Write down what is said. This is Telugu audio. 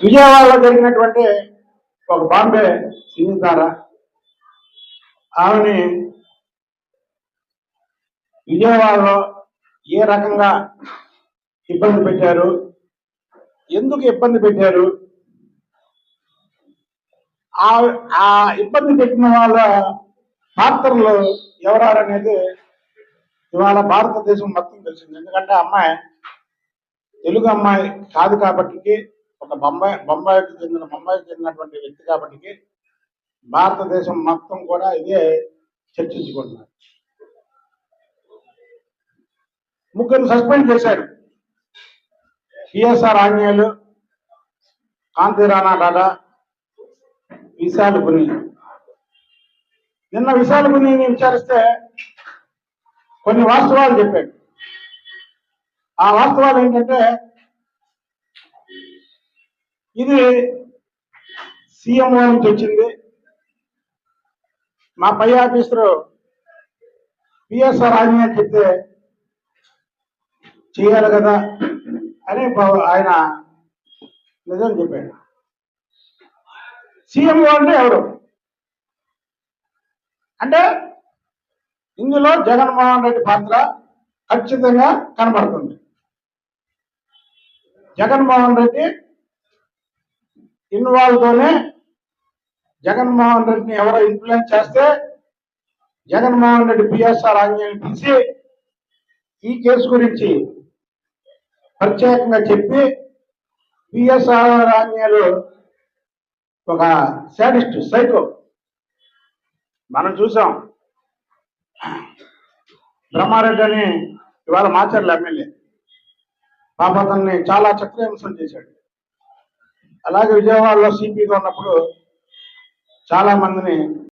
విజయవాడలో జరిగినటువంటి ఒక బాంబే సినీ తార ఆమెని విజయవాడలో ఏ రకంగా ఇబ్బంది పెట్టారు? ఎందుకు ఇబ్బంది పెట్టారు? ఆ ఆ ఇబ్బంది పెట్టిన వాళ్ళ పాత్రలు ఎవరారనేది ఇవాళ భారతదేశం మొత్తం తెలిసింది. ఎందుకంటే అమ్మాయి తెలుగు అమ్మాయి కాదు కాబట్టి ఒక బొంబాయి బొంబాయికి చెందిన బొంబాయికి చెందినటువంటి వ్యక్తి కాబట్టి భారతదేశం మొత్తం కూడా ఇదే చర్చించుకుంటున్నారు. ముగ్గురు సస్పెండ్ చేశారు. సిఎస్ఆర్ ఆంజనేయులు కాంతి రాణా టాటా విశాల్ గుని నిన్న విశాల్ గునిని విచారిస్తే కొన్ని వాస్తవాలు చెప్పాడు. ఆ వాస్తవాలు ఏంటంటే ఇది సీఎంఓ నుంచి వచ్చింది. మా పై ఆఫీసరు పిఎస్ఆర్ ఆంజనేయ చెప్తే చేయాలి కదా అని ఆయన నిజం చెప్పాడు. సీఎంఓ అంటే ఎవరు? అంటే ఇందులో జగన్మోహన్ రెడ్డి పాత్ర ఖచ్చితంగా కనబడుతుంది. జగన్మోహన్ రెడ్డి ఇన్వాల్వ్ తోనే జగన్మోహన్ రెడ్డిని ఎవరో ఇన్ఫ్లుయెన్స్ చేస్తే జగన్మోహన్ రెడ్డి పిఎస్ఆర్ ఆంజనేయులు పిలిచి ఈ కేసు గురించి ప్రత్యేకంగా చెప్పి పిఎస్ఆర్ ఆంజనేయులు ఒక సాడిస్ట్ సైకో మనం చూసాం. బ్రహ్మారెడ్డి అని ఇవాళ మాచర్ల ఎమ్మెల్యే. పాప అతన్ని చాలా చక్రహింసలు చేశాడు. అలాగే విజయవాడలో సిపిగా ఉన్నప్పుడు చాలా మందిని